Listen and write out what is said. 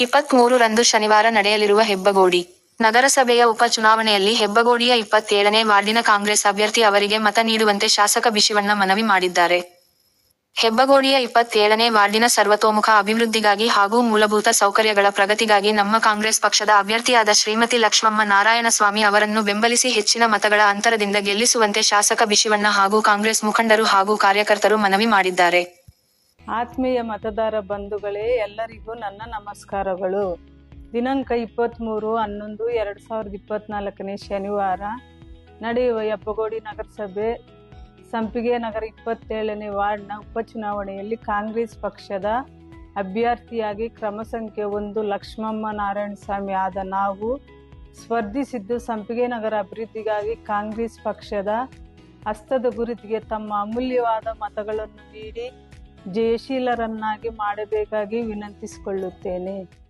ಇಪ್ಪತ್ಮೂರು ರಂದು ಶನಿವಾರ ನಡೆಯಲಿರುವ ಹೆಬ್ಬಗೋಡಿ ನಗರಸಭೆಯ ಉಪ ಚುನಾವಣೆಯಲ್ಲಿ ಹೆಬ್ಬಗೋಡಿಯ ಇಪ್ಪತ್ತೇಳನೇ ವಾರ್ಡಿನ ಕಾಂಗ್ರೆಸ್ ಅಭ್ಯರ್ಥಿ ಅವರಿಗೆ ಮತ ನೀಡುವಂತೆ ಶಾಸಕ ಬಿಶಿವಣ್ಣ ಮನವಿ ಮಾಡಿದ್ದಾರೆ. ಹೆಬ್ಬಗೋಡಿಯ ಇಪ್ಪತ್ತೇಳನೇ ವಾರ್ಡಿನ ಸರ್ವತೋಮುಖ ಅಭಿವೃದ್ಧಿಗಾಗಿ ಹಾಗೂ ಮೂಲಭೂತ ಸೌಕರ್ಯಗಳ ಪ್ರಗತಿಗಾಗಿ ನಮ್ಮ ಕಾಂಗ್ರೆಸ್ ಪಕ್ಷದ ಅಭ್ಯರ್ಥಿಯಾದ ಶ್ರೀಮತಿ ಲಕ್ಷ್ಮಮ್ಮ ನಾರಾಯಣಸ್ವಾಮಿ ಅವರನ್ನು ಬೆಂಬಲಿಸಿ ಹೆಚ್ಚಿನ ಮತಗಳ ಅಂತರದಿಂದ ಗೆಲ್ಲಿಸುವಂತೆ ಶಾಸಕ ಬಿಶಿವಣ್ಣ ಹಾಗೂ ಕಾಂಗ್ರೆಸ್ ಮುಖಂಡರು ಹಾಗೂ ಕಾರ್ಯಕರ್ತರು ಮನವಿ ಮಾಡಿದ್ದಾರೆ. ಆತ್ಮೀಯ ಮತದಾರ ಬಂಧುಗಳೇ, ಎಲ್ಲರಿಗೂ ನನ್ನ ನಮಸ್ಕಾರಗಳು. ದಿನಾಂಕ ಇಪ್ಪತ್ತ್ಮೂರು ಹನ್ನೊಂದು ಎರಡು ಸಾವಿರದ ಇಪ್ಪತ್ತ್ನಾಲ್ಕನೇ ಶನಿವಾರ ನಡೆಯುವ ಯಪ್ಪಗೋಡಿ ನಗರಸಭೆ ಸಂಪಿಗೆ ನಗರ ಇಪ್ಪತ್ತೇಳನೇ ವಾರ್ಡ್ನ ಉಪಚುನಾವಣೆಯಲ್ಲಿ ಕಾಂಗ್ರೆಸ್ ಪಕ್ಷದ ಅಭ್ಯರ್ಥಿಯಾಗಿ ಕ್ರಮ ಸಂಖ್ಯೆ ಒಂದು ಲಕ್ಷ್ಮಮ್ಮ ನಾರಾಯಣಸ್ವಾಮಿ ಆದ ನಾವು ಸ್ಪರ್ಧಿಸಿದ್ದು ಸಂಪಿಗೆ ನಗರ ಅಭಿವೃದ್ಧಿಗಾಗಿ ಕಾಂಗ್ರೆಸ್ ಪಕ್ಷದ ಹಸ್ತದ ಗುರುತಿಗೆ ತಮ್ಮ ಅಮೂಲ್ಯವಾದ ಮತಗಳನ್ನು ನೀಡಿ ಜಯಶೀಲರನ್ನಾಗಿ ಮಾಡಬೇಕಾಗಿ ವಿನಂತಿಸಿಕೊಳ್ಳುತ್ತೇನೆ.